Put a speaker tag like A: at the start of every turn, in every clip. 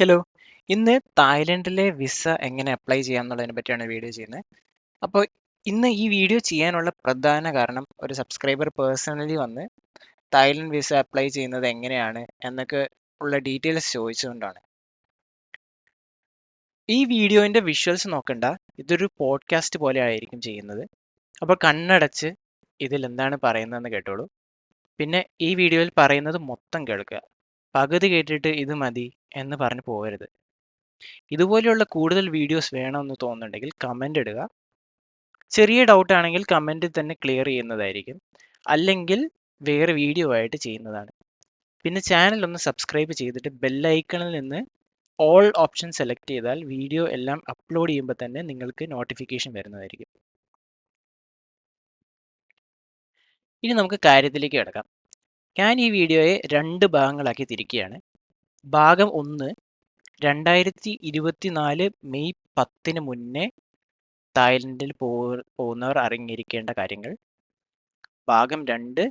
A: Hello. ഇന്ന് തായ്ലൻഡിലെ visa എങ്ങനെ apply ചെയ്യാം എന്നുള്ളതിനെ പറ്റിയാണ് വീഡിയോ ചെയ്യുന്നത്. അപ്പോൾ ഇന്ന് ഈ വീഡിയോ ചെയ്യാനുള്ള പ്രധാന കാരണം ഒരു സബ്സ്ക്രൈബർ പേഴ്സണലി വന്ന് തായ്ലൻഡ് വിസ അപ്ലൈ ചെയ്യുന്നത് എങ്ങനെയാണ് എന്നൊക്കെ ഉള്ള ഡീറ്റെയിൽസ് ചോദിച്ചുകൊണ്ടാണ്. ഈ വീഡിയോന്റെ വിഷ്വൽസ് നോക്കണ്ട. ഇതൊരു പോഡ്കാസ്റ്റ് പോലെ ആയിരിക്കും ചെയ്യുന്നത്. അപ്പോൾ കണ്ണടച്ച് ഇതിൽ എന്താണ് പറയുന്നതെന്ന് കേട്ടോളൂ. പിന്നെ ഈ വീഡിയോയിൽ പറയുന്നത് മൊത്തം കേൾക്കുക. പകുതി കേട്ടിട്ട് ഇത് മതി എന്ന് പറഞ്ഞു പോകരുത്. ഇതുപോലെയുള്ള കൂടുതൽ വീഡിയോസ് വേണമെന്ന് തോന്നുന്നുണ്ടെങ്കിൽ കമന്റ് ഇടുക. ചെറിയ ഡൗട്ട് ആണെങ്കിൽ കമന്റിൽ തന്നെ ക്ലിയർ ചെയ്യുന്നതായിരിക്കും. അല്ലെങ്കിൽ വേറെ വീഡിയോ ആയിട്ട് ചെയ്യുന്നതാണ്. പിന്നെ ചാനൽ ഒന്ന് സബ്സ്ക്രൈബ് ചെയ്തിട്ട് ബെല്ലൈക്കണിൽ നിന്ന് ഓൾ ഓപ്ഷൻ സെലക്ട് ചെയ്താൽ വീഡിയോ എല്ലാം അപ്ലോഡ് ചെയ്യുമ്പോൾ തന്നെ നിങ്ങൾക്ക് നോട്ടിഫിക്കേഷൻ വരുന്നതായിരിക്കും. ഇനി നമുക്ക് കാര്യത്തിലേക്ക് കിടക്കാം. ഞാൻ ഈ വീഡിയോയെ രണ്ട് ഭാഗങ്ങളാക്കി തിരിക്കുകയാണ്. ഭാഗം ഒന്ന് രണ്ടായിരത്തി ഇരുപത്തിനാല് മെയ് പത്തിന് മുന്നേ തായ്ലൻഡിൽ പോ പോകുന്നവർ അറിഞ്ഞിരിക്കേണ്ട കാര്യങ്ങൾ. ഭാഗം രണ്ട്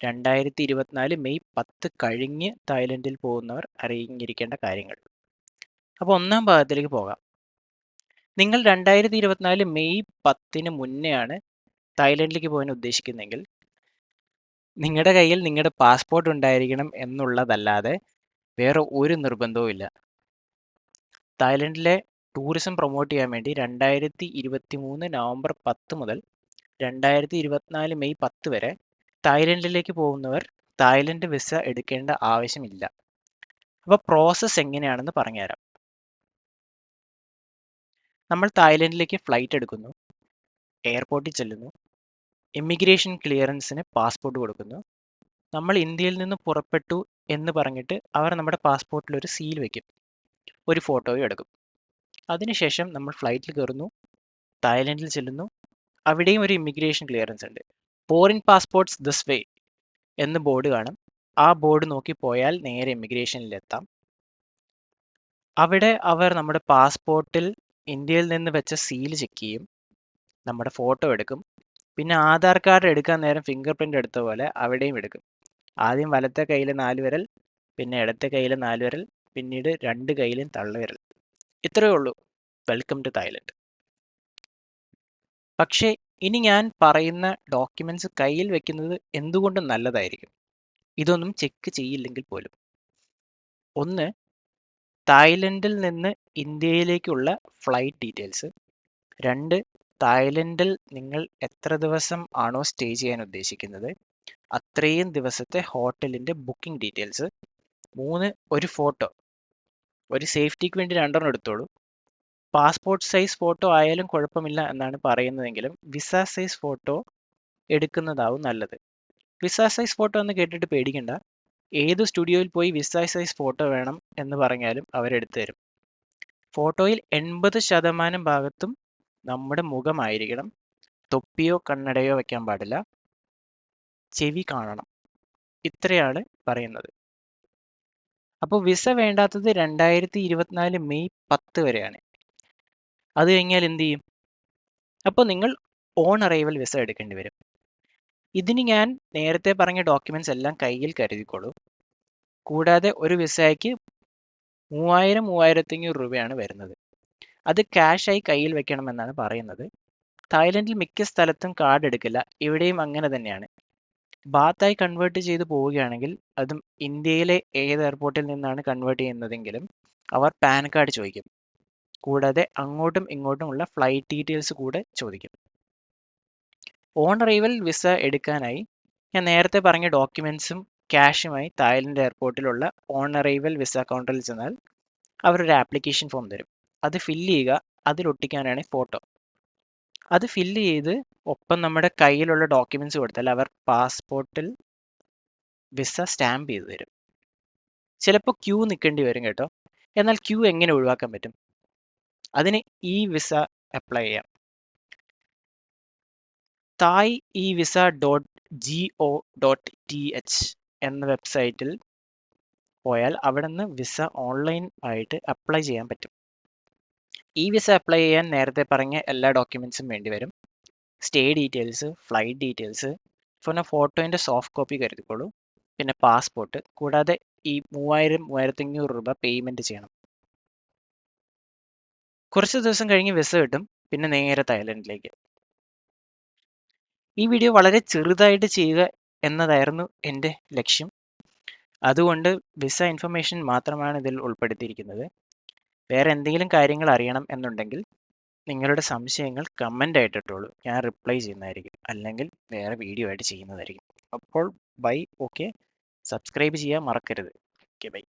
A: രണ്ടായിരത്തി ഇരുപത്തിനാല് മെയ് പത്ത് കഴിഞ്ഞ് തായ്ലൻഡിൽ പോകുന്നവർ അറിഞ്ഞിരിക്കേണ്ട കാര്യങ്ങൾ. അപ്പോൾ ഒന്നാം ഭാഗത്തിലേക്ക് പോകാം. നിങ്ങൾ രണ്ടായിരത്തി ഇരുപത്തിനാല് മെയ് പത്തിന് മുന്നെയാണ് തായ്ലൻഡിലേക്ക് പോകാൻ ഉദ്ദേശിക്കുന്നതെങ്കിൽ നിങ്ങളുടെ കയ്യിൽ നിങ്ങളുടെ പാസ്പോർട്ട് ഉണ്ടായിരിക്കണം എന്നുള്ളതല്ലാതെ വേറെ ഒരു നിർബന്ധവും ഇല്ല. തായ്ലൻഡിലെ ടൂറിസം പ്രൊമോട്ട് ചെയ്യാൻ വേണ്ടി രണ്ടായിരത്തി ഇരുപത്തി മൂന്ന് നവംബർ പത്ത് മുതൽ രണ്ടായിരത്തി ഇരുപത്തിനാല് മെയ് പത്ത് വരെ തായ്ലൻഡിലേക്ക് പോകുന്നവർ തായ്ലൻഡ് വിസ എടുക്കേണ്ട ആവശ്യമില്ല. അപ്പോൾ പ്രോസസ്സ് എങ്ങനെയാണെന്ന് പറഞ്ഞുതരാം. നമ്മൾ തായ്ലൻഡിലേക്ക് ഫ്ലൈറ്റ് എടുക്കുന്നു. എയർപോർട്ടിൽ ചെല്ലുന്നു. ഇമിഗ്രേഷൻ ക്ലിയറൻസിന് പാസ്പോർട്ട് കൊടുക്കുന്നു. നമ്മൾ ഇന്ത്യയിൽ നിന്ന് പുറപ്പെട്ടു എന്ന് പറഞ്ഞിട്ട് അവർ നമ്മുടെ പാസ്പോർട്ടിൽ ഒരു സീൽ വയ്ക്കും ഒരു ഫോട്ടോയും എടുക്കും. അതിനുശേഷം നമ്മൾ ഫ്ലൈറ്റിൽ കയറുന്നു. തായ്ലൻഡിൽ ചെല്ലുന്നു. അവിടെയും ഒരു ഇമിഗ്രേഷൻ ക്ലിയറൻസ് ഉണ്ട്. ഫോറിൻ പാസ്പോർട്ട്സ് ദിസ് വേ എന്ന് ബോർഡ് കാണും. ആ ബോർഡ് നോക്കി പോയാൽ നേരെ ഇമിഗ്രേഷനിലെത്താം അവിടെ അവർ നമ്മുടെ പാസ്പോർട്ടിൽ ഇന്ത്യയിൽ നിന്ന് വെച്ച സീൽ ചെക്ക് ചെയ്യും. നമ്മുടെ ഫോട്ടോ എടുക്കും. പിന്നെ ആധാർ കാർഡ് എടുക്കാൻ നേരം ഫിംഗർ പ്രിന്റ് എടുത്ത പോലെ അവിടെയും എടുക്കും. ആദ്യം വലത്തെ കൈയിലെ നാല് വിരൽ, പിന്നെ ഇടത്തെ കൈയിലെ നാല് വിരൽ, പിന്നീട് രണ്ട് കയ്യിലും തള്ളവിരൽ. ഇത്രയേ ഉള്ളൂ. Welcome to Thailand. പക്ഷേ ഇനി ഞാൻ പറയുന്ന ഡോക്യുമെന്റ്സ് കയ്യിൽ വെക്കുന്നത് എന്തുകൊണ്ടും നല്ലതായിരിക്കും. ഇതൊന്നും ചെക്ക് ചെയ്യില്ലെങ്കിൽ പോലും. ഒന്ന് തായ്ലൻഡിൽ നിന്ന് ഇന്ത്യയിലേക്കുള്ള ഫ്ലൈറ്റ് ഡീറ്റെയിൽസ്. രണ്ട് തായ്ലൻഡിൽ നിങ്ങൾ എത്ര ദിവസം ആണോ സ്റ്റേ ചെയ്യാൻ ഉദ്ദേശിക്കുന്നത് അത്രയും ദിവസത്തെ ഹോട്ടലിന്റെ ബുക്കിംഗ് ഡീറ്റെയിൽസ്. മൂന്ന് ഒരു ഫോട്ടോ. ഒരു സേഫ്റ്റിക്ക് വേണ്ടി രണ്ടെണ്ണം എടുത്തോളൂ. പാസ്പോർട്ട് സൈസ് ഫോട്ടോ ആയാലും കുഴപ്പമില്ല എന്നാണ് പറയുന്നതെങ്കിലും വിസ സൈസ് ഫോട്ടോ എടുക്കുന്നതാവും നല്ലത്. വിസ സൈസ് ഫോട്ടോ എന്ന് കേട്ടിട്ട് പേടിക്കണ്ട. ഏത് സ്റ്റുഡിയോയിൽ പോയി വിസ സൈസ് ഫോട്ടോ വേണം എന്ന് പറഞ്ഞാലും അവരെടുത്തു തരും. ഫോട്ടോയിൽ എൺപത് ശതമാനം ഭാഗത്തും നമ്മുടെ മുഖമായിരിക്കണം. തൊപ്പിയോ കണ്ണടയോ വെക്കാൻ പാടില്ല. ചെവി കാണണം. ഇത്രയാണ് പറയുന്നത്. അപ്പോൾ വിസ വേണ്ടാത്തത് രണ്ടായിരത്തി ഇരുപത്തിനാല് മെയ് പത്ത് വരെയാണ്. അത് കഴിഞ്ഞാൽ എന്ത് ചെയ്യും? അപ്പോൾ നിങ്ങൾ ഓൺ അറൈവൽ വിസ എടുക്കേണ്ടി വരും. ഇതിന് ഞാൻ നേരത്തെ പറഞ്ഞ ഡോക്യുമെന്റ്സ് എല്ലാം കയ്യിൽ കരുതിക്കോളൂ. കൂടാതെ ഒരു വിസയ്ക്ക് മൂവായിരം മൂവായിരത്തി അഞ്ഞൂറ് രൂപയാണ് വരുന്നത്. അത് ക്യാഷായി കയ്യിൽ വെക്കണമെന്നാണ് പറയുന്നത്. തായ്ലൻഡിൽ മിക്ക സ്ഥലത്തും കാർഡ് എടുക്കില്ല. ഇവിടെയും അങ്ങനെ തന്നെയാണ്. ബാത്തായി കൺവേർട്ട് ചെയ്ത് പോവുകയാണെങ്കിൽ അതും ഇന്ത്യയിലെ ഏത് എയർപോർട്ടിൽ നിന്നാണ് കൺവേർട്ട് ചെയ്യുന്നതെങ്കിലും അവർ പാൻ കാർഡ് ചോദിക്കും. കൂടാതെ അങ്ങോട്ടും ഇങ്ങോട്ടുമുള്ള ഫ്ലൈറ്റ് ഡീറ്റെയിൽസ് കൂടെ ചോദിക്കും. ഓൺ അറൈവൽ വിസ എടുക്കാനായി ഞാൻ നേരത്തെ പറഞ്ഞ ഡോക്യുമെൻസും ക്യാഷുമായി തായ്ലൻഡ് എയർപോർട്ടിലുള്ള ഓൺ അറൈവൽ വിസ കൗണ്ടറിൽ ചെന്നാൽ അവരൊരു ആപ്ലിക്കേഷൻ ഫോം തരും. അത് ഫില്ല് ചെയ്യുക. അതിലൊട്ടിക്കാനാണ് ഫോട്ടോ. അത് ഫില്ല് ചെയ്ത് ഒപ്പം നമ്മുടെ കയ്യിലുള്ള ഡോക്യുമെന്റ്സ് കൊടുത്താൽ അവർ പാസ്പോർട്ടിൽ വിസ സ്റ്റാമ്പ് ചെയ്ത് തരും. ചിലപ്പോൾ ക്യൂ നിൽക്കേണ്ടി വരും കേട്ടോ. എന്നാൽ ക്യൂ എങ്ങനെ ഒഴിവാക്കാൻ പറ്റും? അതിന് ഈ വിസ അപ്ലൈ ചെയ്യാം. Thai e visa dot G O dot T H എന്ന വെബ്സൈറ്റിൽ പോയാൽ അവിടെ നിന്ന് വിസ ഓൺലൈൻ ആയിട്ട് അപ്ലൈ ചെയ്യാൻ പറ്റും. ഈ വിസ അപ്ലൈ ചെയ്യാൻ നേരത്തെ പറഞ്ഞ എല്ലാ ഡോക്യുമെന്റ്സും വേണ്ടിവരും. സ്റ്റേ ഡീറ്റെയിൽസ്, ഫ്ലൈറ്റ് ഡീറ്റെയിൽസ്, പിന്നെ ഫോട്ടോയിന്റെ സോഫ്റ്റ് കോപ്പി കരുതിക്കോളൂ. പിന്നെ പാസ്പോർട്ട് കൂടാതെ ഈ മൂവായിരം മൂവായിരത്തി അഞ്ഞൂറ് രൂപ പേയ്മെന്റ് ചെയ്യണം. കുറച്ച് ദിവസം കഴിഞ്ഞ് വിസ കിട്ടും പിന്നെ നേരെ തായ്ലൻഡിലേക്ക് ഈ വീഡിയോ വളരെ ചെറുതായിട്ട് ചെയ്യുക എന്നതായിരുന്നു എന്റെ ലക്ഷ്യം അതുകൊണ്ട് വിസ ഇൻഫർമേഷൻ മാത്രമാണ് ഇതിൽ ഉൾപ്പെടുത്തിയിരിക്കുന്നത് വേറെ എന്തെങ്കിലും കാര്യങ്ങൾ അറിയണം എന്നുണ്ടെങ്കിൽ നിങ്ങളുടെ സംശയങ്ങൾ കമന്റ് ആയിട്ടിട്ടുള്ളൂ ഞാൻ റിപ്ലൈ ചെയ്യുന്നതായിരിക്കും. അല്ലെങ്കിൽ വേറെ വീഡിയോ ആയിട്ട് ചെയ്യുന്നതായിരിക്കും. അപ്പോൾ ബൈ ഓക്കെ സബ്സ്ക്രൈബ് ചെയ്യാൻ മറക്കരുത്. Okay bye